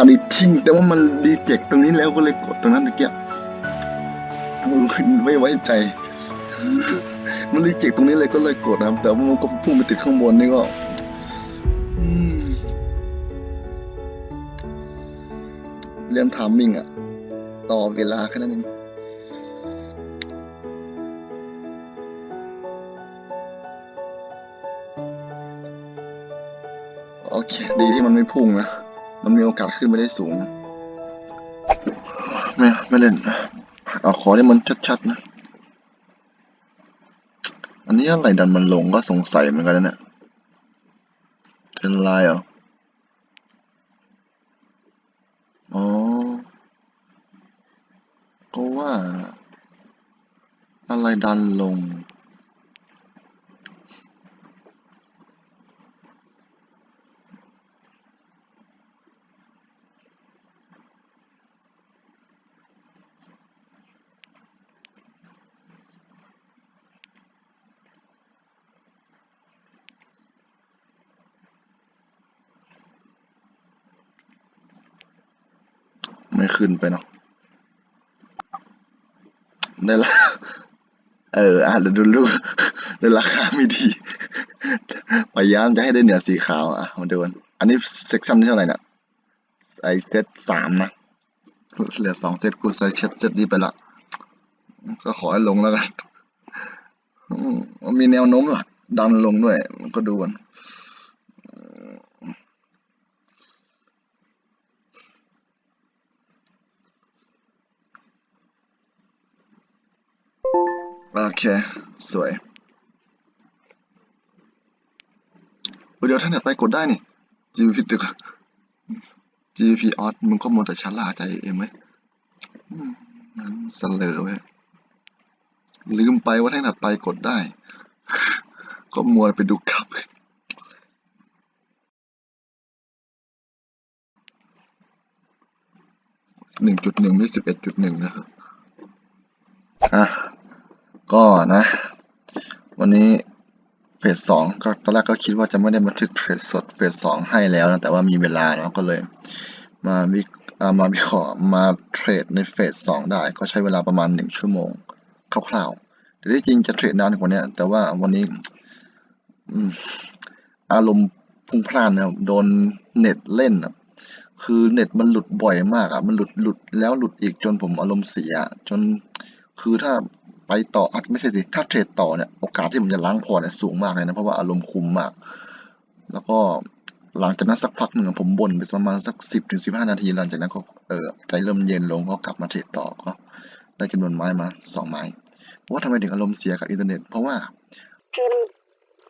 คาดีทิ้งแต่ว่ามันดีเจ็กตรงนี้แล้วก็เลยกดตรงนั้นตะเกียบไม่ไว้ใจ มันรีเจ็คตรงนี้เลยก็เลยกดนะครับ แต่ว่ามันก็พุ่งไปติดข้างบนนี่ก็เรื่องทามมิ่งอะต่อเวลาแค่นั้นเองโอเค ดีที่มันไม่พุ่งนะ มันมีโอกาสขึ้นไปได้สูงไม่ไม่เล่นเอาขอที่มันชัดๆนะ อันนี้อะไรดันมันลงก็สงสัยเหมือนกันนะเนี่ยเทนไลน์เหรออ๋อก็ว่า อะไรดันลง ขึ้นไปเนาะได้ละเอออะเดี๋ยวดูรูปได้ราคาไม่ดีพยายามจะให้ได้เหนือสีขาวอะมาดูกันอันนี้เซ็กชั่นที่เท่าไหร่เนี่ยไอเซตสามนะเหลือสองเซตกูใส่เซตเซตนี้ไปละก็ขอให้ลงแล้วกันมมันมีแนวโน้มหลักดันลงด้วยก็ดูกัน โอเค สวยเดี๋ยวท่านถัดไปกดได้นี่ GVP ดึก GVP ออสมึงก็มัวแต่ชะล่าใจเองไหมนั้นเสลอเว้ลืมไปว่าท่านถัดไปกดได้ ก็มัวไปดูขับหนึ่งจุดหนึ่งด้วยสิบเอ็ดจุดหนึ่งนะครับอะ ก็นะ วันนี้เฟสสองก็ตอนแรกก็คิดว่าจะไม่ได้บันทึกเทรดสดเฟสสองให้แล้วนะแต่ว่ามีเวลาเนาะก็เลยมาวิามาวิเคราะห์มาเทรดในเฟสสองได้ก็ใช้เวลาประมาณหนึ่งชั่วโมงคร่าวๆแต่ที่จริงจะเทรดนานกว่านี้แต่ว่าวันนี้อารมณ์พุ่งพล่านนะโดนเน็ตเล่นอะคือเน็ตมันหลุดบ่อยมากอะมันหลุดหลุดแล้วหลุดอีกจนผมอารมณ์เสีย จนคือถ้า ไปต่ออาจไม่ใช่สิ ถ้าเทรดต่อเนี่ยโอกาสที่ผมจะล้างพอร์ตเนี่ยสูงมากเลยนะ เพราะว่าอารมณ์คุมมาก แล้วก็หลังจากนั้นสักพักหนึ่งผมบ่นไปประมาณสักสิบถึงสิบห้านาทีหลังจากนั้นก็เออใจเริ่มเย็นลงก็กลับมาเทรดต่อก็ได้จำนวนไม้มาสองไม้ว่าทำไมถึงอารมณ์เสียกับอินเทอร์เน็ต เพราะว่าคือ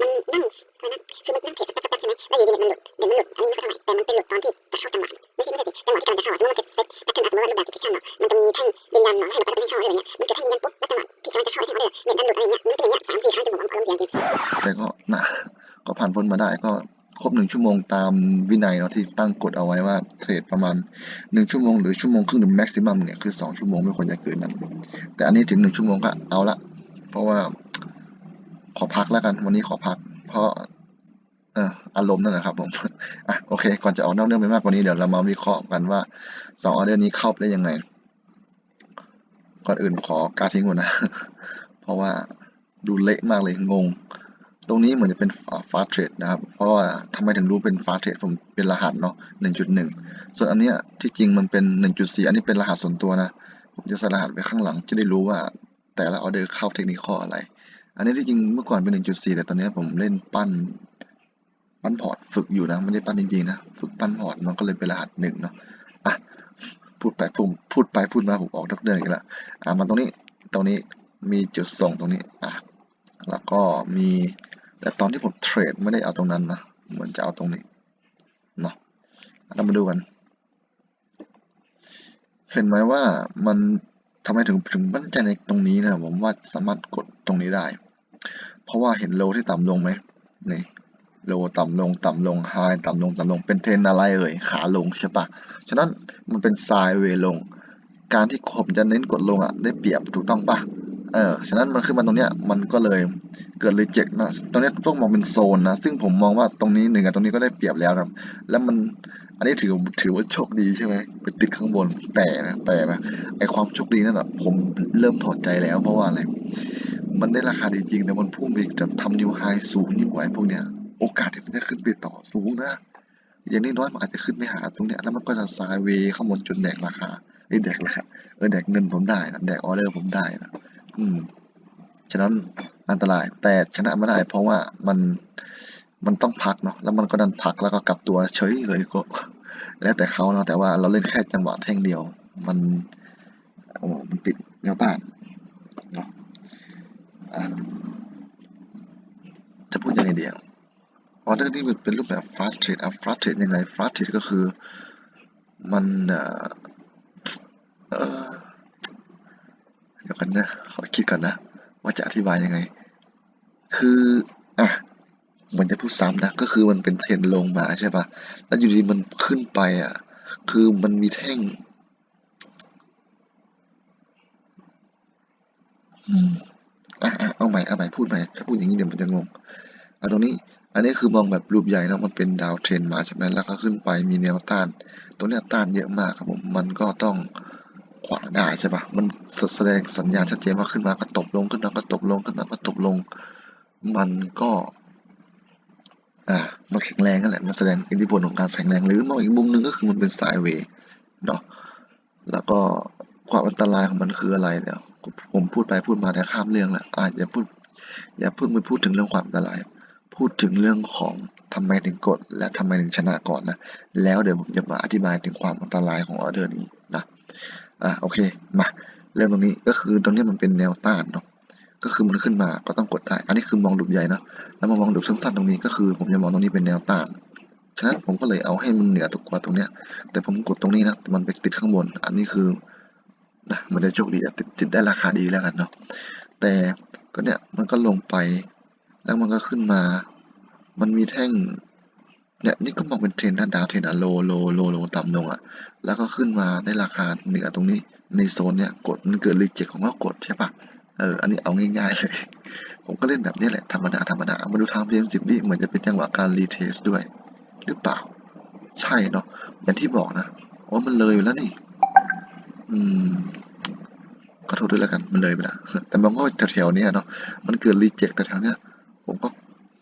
มันนั่งอะไรนะคือมันนั่งเทรดสักแป๊บใช่ไหมแล้วอยู่ดีๆมันหลุดเดี๋ยวมันหลุดอันนี้ไม่เท่าไหร่แต่มันเป็นหลุดตอนที่จะเข้าจังหวะไม่ใช่ไม่ใช่สิจังหวะที่กำลังจะเข้าสมมติมันเป็นเซตแพทเทิร์นสมมติว่ารูปแบบ application เนาะมันจะมีแท่งยืนยันเนาะให้มันไปให้เข้าอะไรอย่างเงี้ยมันเกิดแท่งยืนยันปุ๊บแล้วจังหวะที่กำลังจะเข้าให้เข้าได้เน็ตดันหลุดอะไรเงี้ยมันเป็นอย่างเงี้ยสามสี่ครั้งจนผมอารมณ์เสียจริงแต่ก็นะก็ผ่านพ้นมาได้ก็ครบหนึ่งชั่วโมงตามวินัยเนาะที่ตั้งกฎเอาไว้ว่าเทรดประมาณหนึ่งชั่วโมงหรือชั่วโมงครึ่งหรือแม็กซิมัมเนี่ยคือสองชั่วโมงไม่ควรจะเกินนั้นแต่อันนี้ถึงหนึ่งชั่วโมงก็เอาละเพราะว่า ขอพักแล้วกัน วันนี้ขอพัก เพราะเอออารมณ์นั่นแหละครับผมอะโอเค ก่อนจะออกนอกเรื่องไปมากกว่านี้เดี๋ยวเรามาวิเคราะห์กันว่าสองออเดอร์นี้เข้าไปได้ยังไง ก่อนอื่นขอการทิ้งก่อนนะ เพราะว่าดูเละมากเลยงง ตรงนี้เหมือนจะเป็นฟาสเทรดนะครับ เพราะว่าทำไมถึงรู้เป็นฟาสเทรดผมเป็นรหัสเนาะ1.1 ส่วนอันเนี้ยที่จริงมันเป็น 1.4 อันนี้เป็นรหัสส่วนตัวนะ ผมจะใส่รหัสไว้ข้างหลังจะได้รู้ว่าแต่ละออเดอร์เข้าเทคนิคข้ออะไร อันนี้ที่จริงเมื่อก่อนเป็น 1.4 แต่ตอนนี้ผมเล่นปั้น ปั้นพอร์ตฝึกอยู่นะไม่ได้ปั้นจริงๆนะ ฝึกปั้นพอร์ตมันก็เลยเป็นรหัสหนึ่งเนาะอะพูดไปผมพูดไปพูดมาผมออกนอกเรื่องอีกแล้วอะมาตรงนี้ตรงนี้มีจุดส่งตรงนี้อะแล้วก็มีแต่ตอนที่ผมเทรดไม่ได้เอาตรงนั้นนะเหมือนจะเอาตรงนี้เนาะเรามาดูกัน เห็นไหมว่ามันทำไมถึงถึงมั่นใจในตรงนี้นะผมว่าสามารถกดตรงนี้ได้ เพราะว่าเห็นโลที่ต่ำลงไหมนี่โลต่ำลงต่ำลงไฮต่ำลงต่ำลงเป็นเทรนอะไรเอ่ยขาลงใช่ปะฉะนั้นมันเป็นไซด์เวลง การที่ผมจะเน้นกดลงอะได้เปรียบถูกต้องปะเออฉะนั้นมันขึ้นมาตรงเนี้ยมันก็เลยเกิดรีเจ็คนะตรงเนี้ยต้องมองเป็นโซนนะซึ่งผมมองว่าตรงนี้หนึ่งกับตรงนี้ก็ได้เปรียบแล้วนะแล้วมันอันนี้ถือถือว่าโชคดีใช่ไหมไปติดข้างบนแต่นะแต่นะไอความโชคดีนั่นแหะผมเริ่มถอดใจแล้วเพราะว่าอะไร มันได้ราคาดีจริงแต่มันพุ่งไปแบบทำนิวไฮสูงยิ่งกว่าไอ้พวกเนี้ยโอกาสที่มันจะขึ้นไปต่อสูงนะ อย่างน้อยมันอาจจะขึ้นไปหาตรงเนี้ยแล้วมันก็จะซายเวย์ข้างบนจนแดกราคาไอ้แดกราคาเออแดกเงินผมได้นะแดกออเดอร์ผมได้นะอืมฉะนั้นอันตรายแต่ชนะไม่ได้เพราะว่ามันมันต้องพักเนาะแล้วมันก็ดันพักแล้วก็กลับตัวเฉยเลยก็ แล้วแต่เขาเนาะแต่ว่าเราเล่นแค่จังหวะแท่งเดียว มันโอ้มันติดแนวต้านเนาะอะจะพูดยังไงดีอะ ออเดอร์นี่มันเป็นรูปแบบ fast trade อะ fast trade ยังไง fast trade ก็คือมันเอ่อเดี๋ยวกันนะ ขอคิดก่อนนะ ว่าจะอธิบายยังไง คืออะมือนจะพูดซ้ำนะ ก็คือมันเป็นเทรนลงมาใช่ปะแล้วอยู่ดีมันขึ้นไปอะ คือมันมีแท่งอืมอะอะเอาใหม่ เอาใหม่ พูดใหม่ ถ้าพูดอย่างนี้เดี๋ยวมันจะงงอะตรงนี้ อันนี้คือมองแบบรูปใหญ่นะมันเป็นดาวเทรนมาใช่ไหมแล้วก็ขึ้นไปมีแนวต้านตรงเนี้ยต้านเยอะมากครับผมมันก็ต้องขวางได้ใช่ปะมันแสดงสัญญาณชัดเจนว่าขึ้นมาก็ตกลงขึ้นมาก็ตกลงขึ้นมาก็ตกลง มันก็อ่ามันแข็งแรงนั่นแหละมันแสดงอิทธิพลของการแข็งแรงหรือมองอีกมุมหนึ่งก็คือมันเป็นสายเวเนาะแล้วก็ความอันตรายของมันคืออะไรเนี่ยผมพูดไปพูดมาแต่ข้ามเรื่องแหละอาอย่าพูดอย่าเพิ่งไปพูดถึงเรื่องความอันตราย พูดถึงเรื่องของทำไมถึงกด และทำไมถึงชนะก่อนนะ แล้วเดี๋ยวผมจะมาอธิบายถึงความอันตรายของออเดอร์นี้นะอะโอเคมาเริ่มตรงนี้ก็คือตรงนี้มันเป็นแนวต้านเนาะก็คือมันขึ้นมาก็ต้องกดได้ อันนี้คือมองดูใหญ่เนาะแล้วมามองดูสั้นๆตรงนี้ก็คือ ผมจะมองตรงนี้เป็นแนวต้านฉะนั้นผมก็เลยเอาให้มันเหนือตกว่าตรงเนี้ย แต่ผมกดตรงนี้นะมันไปติดข้างบน อันนี้คือนะมันจะโชคดีติดติดได้ราคาดีแล้วกันเนาะแต่ก็เนี่ยมันก็ลงไป แล้วมันก็ขึ้นมา มันมีแท่งเนี่ยนี่ก็มองเป็นเทรนด้านดาวเทรนอะโลโลโลโลต่ำลงอะแล้วก็ขึ้นมาได้ราคาเหนือตรงนี้ในโซนเนี่ยกดมันเกิดรีเจ็คของก็กดใช่ปะเอออันนี้เอาง่ายๆเลย ผมก็เล่นแบบนี้แหละธรรมดาธรรมดามาดูทางเพียงสิบวิเหมือนจะเป็นจังหวะการรีเทสด้วย หรือเปล่า ใช่เนาะอย่างที่บอกนะว่ามันเลยไปแล้วนี่ อืมขอโทษด้วยแล้วกันมันเลยไปแล้วแต่มันก็แถวๆเนี้ยเนาะมันเกิดรีเจ็คแต่แถวเนี้ย ผมก็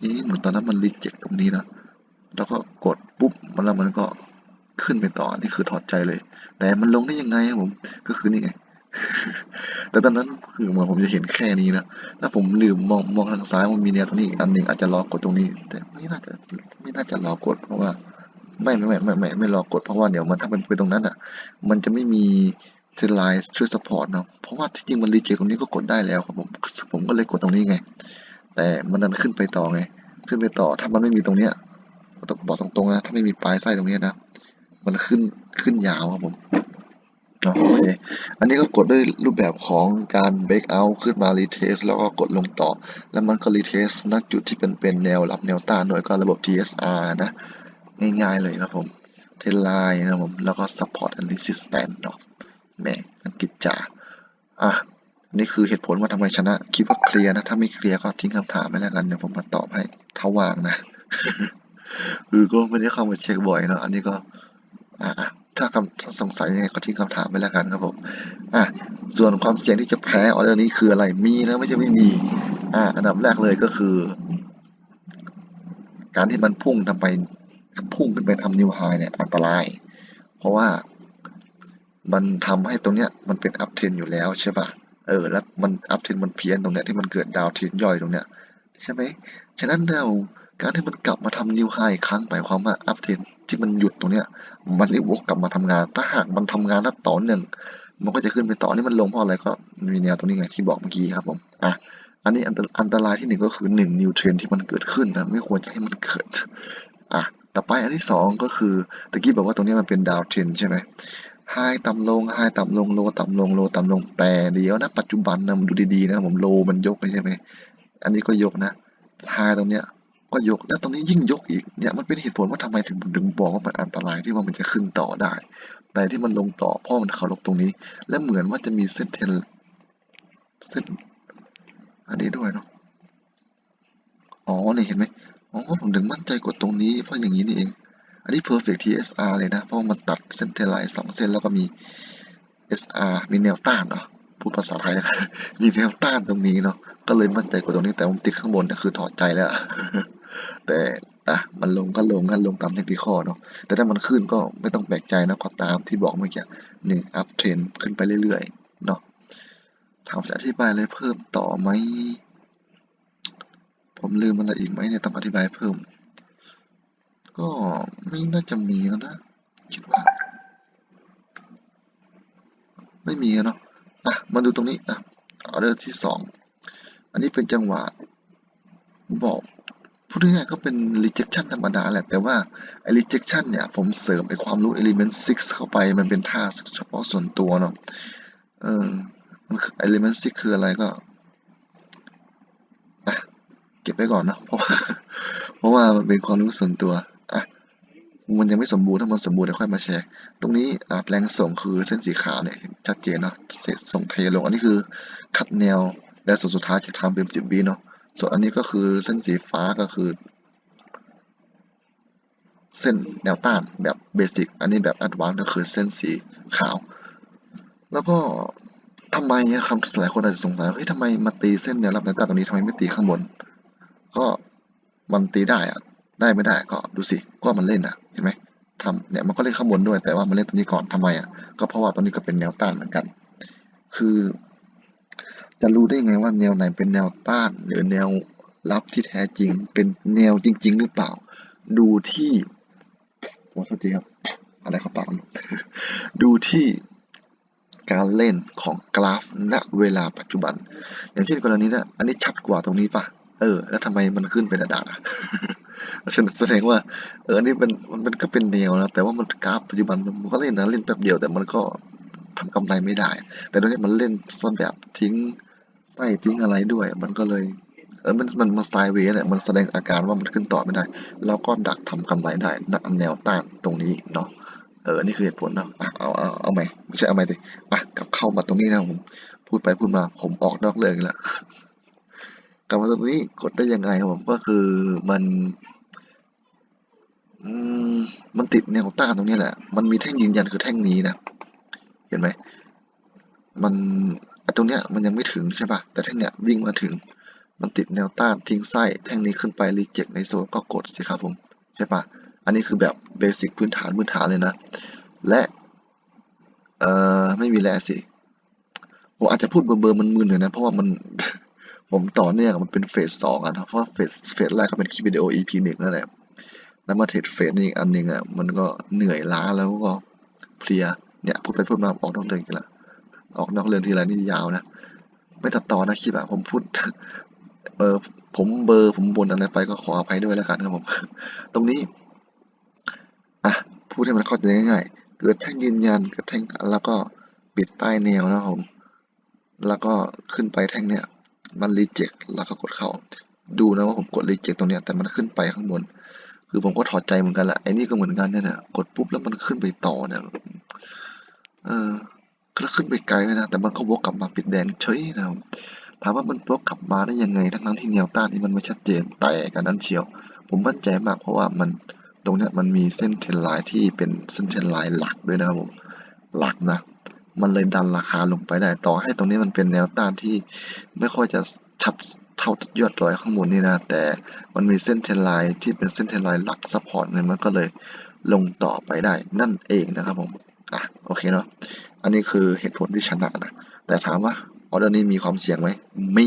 เอ๊ะเหมือนตอนนั้นมันรีเจ็คตรงนี้นะแล้วก็กดปุ๊บมันแล้วมันก็ขึ้นไปต่อนี่คือถอดใจเลย แต่มันลงได้ยังไงอะผมก็คือนี่ไงแต่ตอนนั้นคือเหมือนผมจะเห็นแค่นี้นะแล้วผมลืมมองมองทางซ้ายมันมีแนวตรงนี้อันหนึ่งอาจจะรอกดตรงนี้ แต่ไม่น่าจะไม่น่าจะรอกดเพราะว่าไม่ไม่ไม่ไม่ไม่ไม่รอกดเพราะว่าเดี๋ยวมันถ้ามันไปตรงนั้นอะ มันจะไม่มีเทไลน์ช่วยสปอร์ตเนาะเพราะว่าที่จริงมันรีเจคตรงนี้ก็กดได้แล้วครับผมผมก็เลยกดตรงนี้ไง แต่มันดันขึ้นไปต่อไง ขึ้นไปต่อถ้ามันไม่มีตรงเนี้ยต้องบอกตรงๆนะถ้าไม่มีปลายไส้ตรงเนี้ยนะ มันขึ้นขึ้นยาวครับผมโอเคอันนี้ก็กดด้วยรูปแบบของการ break out ขึ้นมา retest แล้วก็กดลงต่อ แล้วมันก็ retest ณจุดที่เป็นเป็นแนวรับแนวต้านโดยก็ระบบ TSR นะ ง่ายๆเลยครับผม เทนไลน์นะผม แล้วก็ support and resistance เนาะแหมอังกฤษจ๋าอะ นี่คือเหตุผลว่าทำไมชนะ คิดว่าเคลียร์นะ ถ้าไม่เคลียร์ก็ทิ้งคำถามไปแล้วกันเดี๋ยวผมมาตอบให้ถ้าว่างนะคือก็ไม่ได้เข้ามาเช็คบ่อยเนาะอันนี้ก็ อะถ้าคำสงสัยยังไงก็ทิ้งคำถามไปแล้วกันครับผมอะส่วนความเสี่ยงที่จะแพ้ออเดอร์นี้คืออะไรมีนะไม่ใช่ไม่มี อ่า อันดับแรกเลยก็คือ การที่มันพุ่งทำไปพุ่งขึ้นไปทำนิวไฮเนี่ยอันตราย เพราะว่ามันทำให้ตรงเนี้ยมันเป็นอัพเทนอยู่แล้วใช่ปะ เออแล้วมันอัพเทนมันเพี้ยนตรงเนี้ยที่มันเกิดดาวเทนย่อยตรงเนี้ยใช่ไหมฉะนั้นเราการที่มันกลับมาทำนิวไฮอีกครั้งหมายความว่าอัพเทนที่มันหยุดตรงเนี้ย มันรีบวกกลับมาทำงาน ถ้าหากมันทำงานแล้วต่อเนื่งมันก็จะขึ้นไปต่อนี่มันลงเพราะอะไรก็มีแนวตรงนี้ไงที่บอกเมื่อกี้ครับผมอะอันนี้อันตอันตรายที่หนึ่งก็คือหนึ่งนิวเทรนที่มันเกิดขึ้นนะไม่ควรจะให้มันเกิดอะต่อไปอันที่สองก็คือตะกี้บอกว่าตรงนี้มันเป็นดาวเทรนใช่ไหม ไฮต่ำลงไฮต่ำลงโลต่ำลงโลต่ำลงแต่เดี๋ยวนะปัจจุบันนะมันดูดีๆนะผมโลมันยกใช่ไหมอันนี้ก็ยกนะไฮตรงเนี้ยก็ยกแล้วตรงนี้ยิ่งยกอีกเนี่ยมันเป็นเหตุผลว่าทำไมถึงผมถึงบอกว่ามันอันตรายที่ว่ามันจะขึ้นต่อได้ แต่ที่มันลงต่อเพราะมันเคารพตรงนี้ และเหมือนว่าจะมีเส้นเทนเส้นอันนี้ด้วยเนาะอ๋อเนี่ยเห็นไหมอ๋อผมถึงมั่นใจกดตรงนี้เพราะอย่างนี้นี่เอง อันนี้ perfect TSR เลยนะ เพราะมันตัดเส้นเทไลน์สองเส้นแล้วก็มี SR มีแนวต้านเนาะพูดภาษาไทยแล้วกันมีแนวต้านตรงนี้เนาะก็เลยมั่นใจกดตรงนี้แต่ผมติดข้างบนเนี่ยคือถอดใจแล้ว แต่อะมันลงก็ลงก็ลงตามเทคนิคอเนาะแต่ถ้ามันขึ้นก็ไม่ต้องแปลกใจนะก็ตามที่บอกเมื่อกี้นี่ up trend ขึ้นไปเรื่อยๆเนาะถามจะอธิบายอะไรเพิ่มต่อไหมผมลืมอะไรอีกไหมเนี่ยต้องอธิบายเพิ่ม ไม่น่าจะมีแล้วนะ คิดว่า ไม่มีอะเนาะอะมาดูตรงนี้อะออเดอร์ที่สองอันนี้เป็นจังหวะ บอกพูดง่ายๆก็เป็น rejection ธรรมดาแหละ แต่ว่าไอ้ rejection เนี่ย ผมเสริมไอ้ความรู้ element 6 เข้าไป มันเป็นท่าเฉพาะส่วนตัวเนาะเออมันคือ element 6 คืออะไรก็เก็บไว้ก่อนเนาะเพราะว่าเพราะว่ามันเป็นความรู้ส่วนตัว มันยังไม่สมบูรณ์ถ้ามันสมบูรณ์เดี๋ยวค่อยมาแชร์ ตรงนี้อาแรงส่งคือเส้นสีขาวเนี่ยชัดเจนเนาะส่งเทลง อันนี้คือคัดแนวและส่วนสุดท้ายจากทำเป็นสิบวิเนาะส่วนอันนี้ก็คือเส้นสีฟ้าก็คือ เส้นแนวต้านแบบเบสิกอันนี้แบบแอดวานซ์ก็คือเส้นสีขาว แล้วก็ทำไมคำหลายคนอาจจะสงสัยว่าเฮ้ยทำไมมาตีเส้นแนวรับแนวต้านตรงนี้ทำไมไม่ตีข้างบน ก็มันตีได้อะได้ไม่ได้ก็ดูสิก็มันเล่นอะ เห็นไหมทำเนี่ยมันก็เล่นข้างบนด้วยแต่ว่ามันเล่นตรงนี้ก่อนทำไมอะก็เพราะว่าตรงนี้ก็เป็นแนวต้านเหมือนกัน คือ จะรู้ได้ไงว่าแนวไหนเป็นแนวต้าน หรือแนวรับที่แท้จริง เป็นแนวจริง ๆ หรือเปล่า ดูที่ขอโทษทีครับอะไรเขาปากดูที่การเล่นของกราฟณเวลาปัจจุบัน อย่างเช่นกรณีนะอันนี้ชัดกว่าตรงนี้ปะเออ แล้วทำไมมันขึ้นเป็นดาดๆอะ ฉันแสดงว่าเออนนี้เป็นมันมันก็เป็นแนวนะแต่ว่ามันกราฟปัจจุบันมันก็เล่นนะเล่นแป๊บเดียวแต่มันก็ทำกำไรไม่ได้ แต่ตรงนี้มันเล่นซะแบบทิ้งไส้ทิ้งอะไรด้วย มันก็เลยเออมันมันมันสไตล์เวย์แหละมันแสดงอาการว่ามันขึ้นต่อไม่ได้ แล้วก็ดักทำกำไรได้ณแนวต้านตรงนี้เนาะเออนี่คือเหตุผลเนาะอะเอาเอาเอาใหม่ไม่ใช่เอาใหม่ดิอะกลับเข้ามาตรงนี้นะผมพูดไปพูดมา ผมออกนอกเรื่องแล้วกลับมาตรงนี้กดได้ยังไงครับผมก็คือมัน มันติดแนวต้านตรงนี้แหละ มันมีแท่งยืนยันคือแท่งนี้นะ เห็นไหม มันตรงเนี้ยมันยังไม่ถึงใช่ป่ะ แต่แท่งเนี้ยวิ่งมาถึง มันติดแนวต้านทิ้งไส้ แท่งนี้ขึ้นไปรีเจ็คในโซนก็กดสิครับผม ใช่ป่ะ อันนี้คือแบบเบสิกพื้นฐานพื้นฐานเลยนะ และ เอ่อ ไม่มีแลสิ ผมอาจจะพูดเบอร์เบอร์มันมึนหน่อยนะ เพราะว่ามันผมต่อเนื่องมันเป็นเฟสสองอะนะเพราะเฟสเฟสแรกก็เป็นคลิปวิดีโอ EP หนึ่งนั่นแหละ แล้วมาเทรดเฟสนี้อีกอันหนึ่งอะมันก็เหนื่อยล้าแล้วก็เพลียเนี่ยพูดไปพูดมาออกนอกเรื่องกันละออกนอกเรื่องทีไรนี่ยาวนะไม่ตัดต่อนะคลิปอะผมพูดเออผมเบอร์ผมบนอะไรไปก็ขออภัยด้วยแล้วกันครับผม ตรงนี้อะพูดให้มันเข้าใจง่ายๆเกิดแท่งยืนยันเกิดแท่งแล้วก็ปิดใต้แนวนะผม แล้วก็ขึ้นไปแท่งเนี้ยมันรีเจ็คแล้วก็กดเข้าดูนะว่าผมกดรีเจ็คตรงเนี้ยแต่มันขึ้นไปข้างบน คือผมก็ถอดใจเหมือนกันแหละไอ้นี่ก็เหมือนกันเนี่ยนะกดปุ๊บแล้วมันขึ้นไปต่อเนี่ยเออแล้วขึ้นไปไกลเลยนะ แต่มันก็วกกลับมาปิดแดงเฉยนะครับถามว่ามันวกกลับมาได้ยังไง ทั้งนั้นที่แนวต้านที่มันไม่ชัดเจนแต่กันนั้นเชียว ผมมั่นใจมากเพราะว่ามันตรงเนี้ยมันมีเส้นเทรนไลน์ที่เป็นเส้นเทรนไลน์หลักด้วยนะครับผมหลักนะ มันเลยดันราคาลงไปได้ ต่อให้ตรงนี้มันเป็นแนวต้านที่ไม่ค่อยจะชัด เท่ายอดดอยข้างบนนี่นะ แต่มันมีเส้นเทนไลน์ที่เป็นเส้นเทนไลน์หลักซัพพอร์ตเนี่ยมันก็เลยลงต่อไปได้นั่นเองนะครับผมอะโอเคเนาะอันนี้คือเหตุผลที่ชนะนะแต่ถามว่าออเดอร์นี้มีความเสี่ยงไหมไมี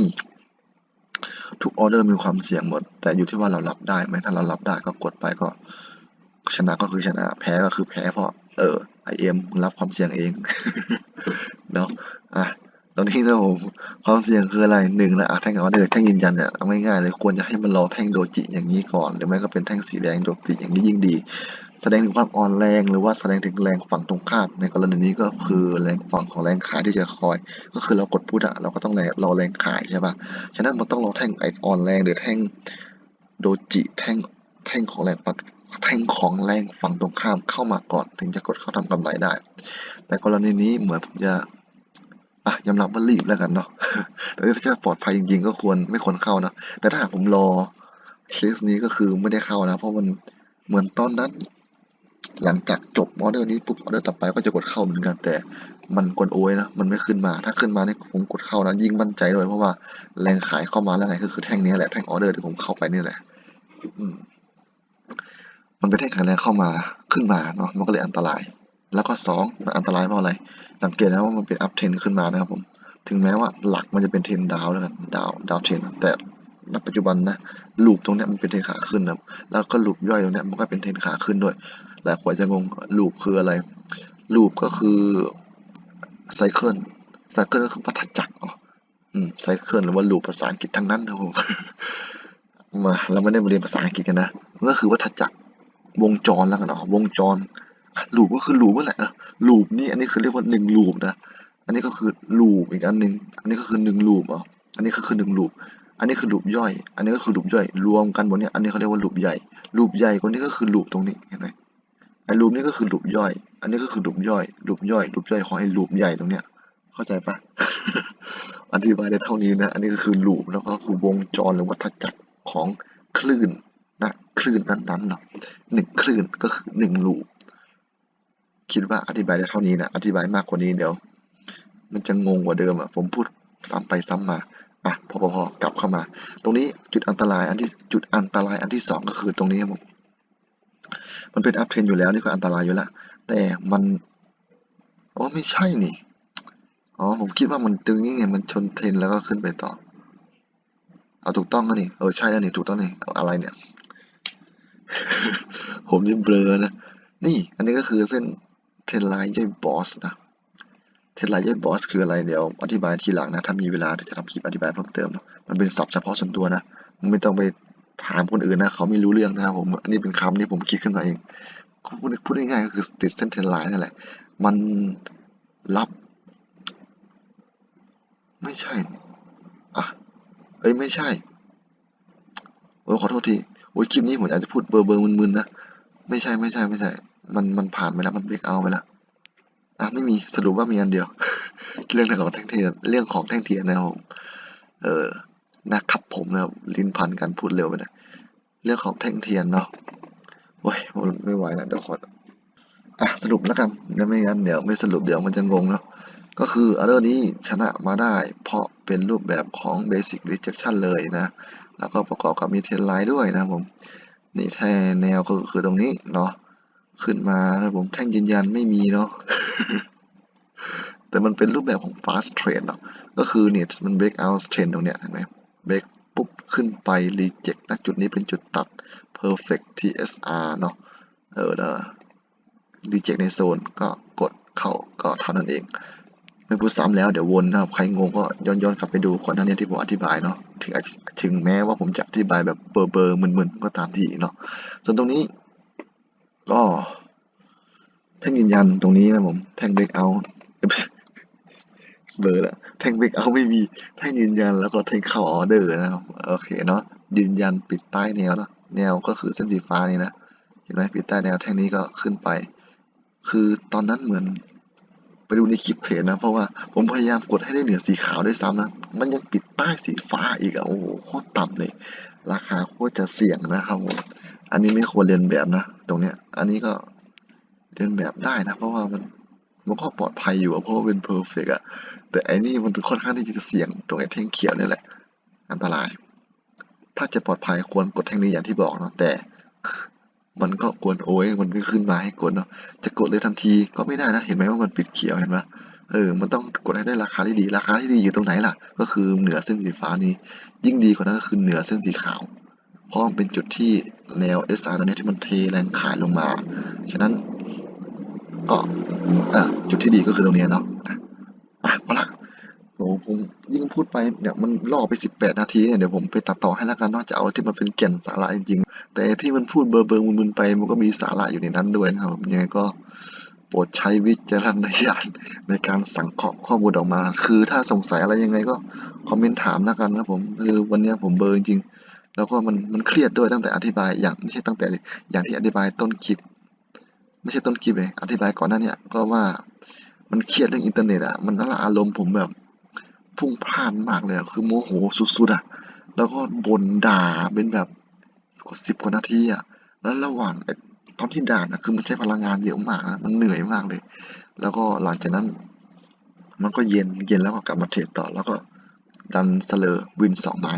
ทุกออเดอร์มีความเสี่ยงหมด แต่อยู่ที่ว่าเรารับได้ไหมถ้าเรารับได้ก็กดไปก็ ชนะก็คือชนะ แพ้ก็คือแพ้เพราะเออไอเอ็มรับความเสี่ยงเองเนาะอะ ตรงนี้นะผมความเสี่ยงคืออะไรหนึ่งละแท่งออเดอร์แท่งยืนยันเนี่ยเอาง่ายๆเลยควรจะให้มันรอแท่งโดจิอย่างนี้ก่อน หรือไม่ก็เป็นแท่งสีแดงโดจิอย่างนี้ยิ่งดี แสดงถึงความอ่อนแรงหรือว่าแสดงถึงแรงฝั่งตรงข้ามในกรณีนี้ก็คือแรงฝั่งของแรงขายที่จะคอย ก็คือเรากดพุทอะเราก็ต้องรอแรงขายใช่ปะฉะนั้นมันต้องรอแท่งไออ่อนแรงหรือแท่งโดจิแท่งแท่งของแรงฝั่งแท่งของแรงฝั่งตรงข้ามเข้ามาก่อนถึงจะกดเข้าทำกำไรได้ แต่กรณีนี้เหมือนผมจะ อะยอมรับว่ารีบแล้วกันเนาะแต่ถ้าจะปลอดภัยจริง ๆ ก็ควรไม่ควรเข้านะแต่ถ้าหากผมรอเคสนี้ก็คือไม่ได้เข้านะ เพราะมันเหมือนตอนนั้น หลังจากจบออเดอร์นี้ปุ๊บออเดอร์ต่อไปก็จะกดเข้าเหมือนกัน แต่มันกดโอยนะมันไม่ขึ้นมา ถ้าขึ้นมาเนี่ยผมกดเข้านะยิ่งมั่นใจด้วยเพราะว่าแรงขายเข้ามาแล้วไงก็คือแท่งนี้แหละแท่งออเดอร์ที่ผมเข้าไปนี่แหละ อืมมันเป็นแท่งขายแรงเข้ามาขึ้นมาเนาะมันก็เลยอันตราย แล้วก็สองมันอันตรายเพราะอะไร สังเกตนะว่ามันเป็นอัพเทรนขึ้นมานะครับผม ถึงแม้ว่าหลักมันจะเป็นเทรนดาวแล้วกันดาวดาวเทรนแต่ณปัจจุบันนะลูปตรงนี้มันเป็นเทรนขาขึ้นนะแล้วก็ลูปย่อยตรงนี้มันก็เป็นเทรนขาขึ้นด้วย หลายคนจะงงลูปคืออะไร ลูปก็คือไซเคิลไซเคิลก็คือวัฏจักรอ๋ออืมไซเคิลหรือว่าลูปภาษาอังกฤษทั้งนั้นนะผมมาเราไม่ได้มาเรียนภาษาอังกฤษกันนะมันก็คือวัฏจักรวงจรแล้วกันเนาะวงจร ลูปก็คือลูปเมื่อไหร่อะลูปนี่อันนี้คือเรียกว่าหนึ่งลูปนะ อันนี้ก็คือลูปอีกอันหนึ่งอันนี้ก็คือหนึ่งลูปอะอันนี้ก็คือหนึ่งลูปอันนี้คือลูปย่อย อันนี้ก็คือลูปย่อย รวมกันหมดเนี่ยอันนี้เขาเรียกว่าลูปใหญ่ลูปใหญ่กว่านี้ก็คือลูปตรงนี้เห็นไหมไอ้ลูปนี้ก็คือลูปย่อย อันนี้ก็คือลูปย่อยลูปย่อยลูปย่อยของไอ้ลูปใหญ่ตรงเนี้ย เข้าใจปะอธิบายได้เท่านี้นะ อันนี้ก็คือลูปแล้วก็คือวงจรหรือวัฏจักรของคลื่นนะคลื่นนั้นๆเนาะหนึ่งคลื่นก็คือหนึ่งลูป คิดว่าอธิบายได้เท่านี้นะ อธิบายมากกว่านี้เดี๋ยว มันจะงงกว่าเดิมอะ ผมพูดซ้ำไปซ้ำมา อะ พอพอกลับเข้ามา ตรงนี้จุดอันตรายอันที่จุดอันตรายอันที่สองก็คือตรงนี้ครับผมมันเป็นอัพเทรนอยู่แล้วนี่ก็อันตรายอยู่ล้วแต่มันอ๋อไม่ใช่นี่ อ๋อ ผมคิดว่ามันตรงนี้ไง มันชนเทรนแล้วก็ขึ้นไปต่อ เอาถูกต้องแล้วนี่ เออใช่แล้วนี่ถูกต้องนี่ออะไรเนี่ย ผมนี่เบลอนะ นี่ อันนี้ก็คือเส้น เทรนไลน์ย่อยบอสนะเทรนไลน์ย่อยบอสคืออะไรเดี๋ยวอธิบายทีหลังนะถ้ามีเวลาจะทำคลิปอธิบายเพิ่มเติมนะมันเป็นศัพท์เฉพาะส่วนตัวนะไม่ต้องไปถามคนอื่นนะเขาไม่รู้เรื่องนะครับผมอันนี้เป็นคำที่ผมคิดขึ้นมาเองพูดพูดง่ายๆก็คือติดเส้นเทนไลน์นั่นแหละ มันรับ ไม่ใช่นี่อะเอ้ยไม่ใช่โอ้ยขอโทษทีโอ้ยคลิปนี้ผมอาจจะพูดเบอร์เบอร์มึนๆนะ ไม่ใช่ไม่ใช่ไม่ใช่ มันมันผ่านไปแล้วมันเบรกเอาไปแล้วอะไม่มีสรุปว่ามีอันเดียว เรื่องของแท่งเทียนเรื่องของแท่งเทียนนะครับผมเออนะครับผมนะลิ้นพันกันพูดเร็วไปนะเรื่องของแท่งเทียนเนาะโอ้ยไม่ไหวแล้วเดี๋ยวขออะสรุปแล้วกันไม่งั้นเดี๋ยวไม่สรุปเดี๋ยวมันจะงงเนาะก็คือออเดอร์นี้ชนะมาได้ เพราะเป็นรูปแบบของ Basic Rejection เลยนะ แล้วก็ประกอบกับมีเทนไลน์ด้วยนะผม นี่แท่แนวก็คือตรงนี้เนาะ ขึ้นมาครับผมแท่งยืนยันไม่มีเนาะแต่มันเป็นรูปแบบของ fast trade เนาะก็คือเนี่ยมัน break out trend ตรงเนี้ยเห็นไหม break ปุ๊บขึ้นไป reject ณจุดนี้เป็นจุดตัด perfect TSR เนาะเออนะ reject ในโซนก็กดเข้าก็เท่านั้นเอง ไม่พูดซ้ำแล้วเดี๋ยววนนะครับ ใครงงก็ย้อนย้อนกลับไปดูก่อนหน้านี้ที่ผมอธิบายเนาะถึงถึงแม้ว่าผมจะอธิบายแบบเบอร์เบอร์มึนๆก็ตามที่เนาะส่วนตรงนี้ ก็แท่งยืนยันตรงนี้นะผม แท่ง break out เบอร์ละแท่ง break out ไม่มีแท่งยืนยันแล้วก็แท่งเข้าออเดอร์นะครับโอเคเนาะยืนยันปิดใต้แนวนะแนวก็คือเส้นสีฟ้านี่นะเห็นไหมปิดใต้แนวแท่งนี้ก็ขึ้นไป คือตอนนั้นเหมือนไปดูในคลิปเทรดนะ เพราะว่าผมพยายามกดให้ได้เหนือสีขาวด้วยซ้ำนะ มันยังปิดใต้สีฟ้าอีกอะโอ้โหโคตรต่ำเลย ราคาโคตรจะเสี่ยงนะครับผมอันนี้ไม่ควรเรียนแบบนะ ตรงเนี้ย อันนี้ก็เรียนแบบได้นะ เพราะว่ามันมันก็ปลอดภัยอยู่เพราะว่าเป็นเพอร์เฟกอะแต่อ้นี่มันค่อนข้างที่จะเสี่ยงตรงไอ้แท่งเขียวนี่แหละ อันตราย ถ้าจะปลอดภัยควรกดแท่งนี้อย่างที่บอกเนาะแต่มันก็ควรโอ้ยมันไม่ขึ้นมาให้กดเนาะจะกดเลยทันทีก็ไม่ได้นะ เห็นไหมว่ามันปิดเขียวเห็นไหมเออ มันต้องกดให้ได้ราคาที่ดี ราคาที่ดีอยู่ตรงไหนล่ะ ก็คือเหนือเส้นสีฟ้านี้ ยิ่งดีกว่านั้นก็คือเหนือเส้นสีขาว เพราะมันเป็นจุดที่แนว SR ตรงนี้ที่มันเทแรงขายลงมา ฉะนั้นก็จุดที่ดีก็คือตรงนี้เนาะอะอะมาละโอ้ผมยิ่งพูดไปเนี่ยมันล่อไปสิบแปดนาทีเนี่ยเดี๋ยวผมไปตัดต่อให้แล้วกันนอกจากเอาที่มันเป็นแก่นสาระจริงๆ แต่ที่มันพูดเบอร์เบอร์มึนๆไป มันก็มีสาระอยู่ในนั้นด้วยนะครับยังไงก็โปรดใช้วิจารณญาณในการสังเคราะห์ข้อมูลออกมา คือถ้าสงสัยอะไรยังไงก็คอมเมนต์ถามแล้วกันนะครับผมคือวันนี้ผมเบอร์จริงๆ แล้วก็มันมันเครียดด้วยตั้งแต่อธิบายอย่างไม่ใช่ตั้งแต่อย่างที่อธิบายต้นคลิป ไม่ใช่ต้นคลิปเลยอธิบายก่อนหน้าเนี้ก็ว่ามันเครียดเรื่องอินเทอร์เน็ตอะมันละอารมณ์ผมแบบพุ่งพล่านมากเลยคือโมโหสุดๆอะแล้วก็บ่นด่าเป็นแบบกว่าสิบกว่านาทีอะแล้วระหว่างตอนที่ด่านะคือมันใช้พลังงานเยอะมากนะมันเหนื่อยมากเลย แล้วก็หลังจากนั้น มันก็เย็นเย็นแล้วก็กลับมาเทรดต่อแล้วก็ดันเสลอวินสองไม้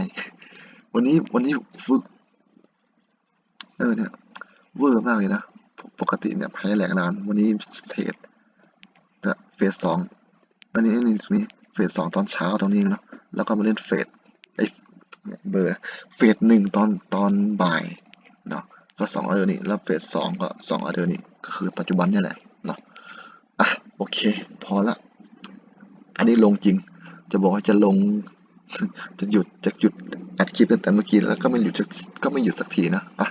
วันนี้วันนี้ฝึกเออเนี่ยเวอร์มากเลยนะปปกติเนี่ยแพ้แหลกนาน วันนี้เทรดเฟสสองอันนี้อันนี้ตรงนี้เฟสสองตอนเช้าตรงนี้เนาะแล้วก็มาเล่นเฟสไอเบอร์เฟสหนึ่งตอนตอนบ่ายเนาะก็สองออเดอร์นี้แล้วเฟสสองก็สองออเดอร์นี้คือปัจจุบันนี่แหละเนาะอะโอเค พอละ อันนี้ลงจริง จะบอกว่าจะลง จะหยุดจะหยุดอัดคลิปตั้งแต่เมื่อกี้แล้วก็ไม่หยุดก็ไม่หยุดสักทีนะอะ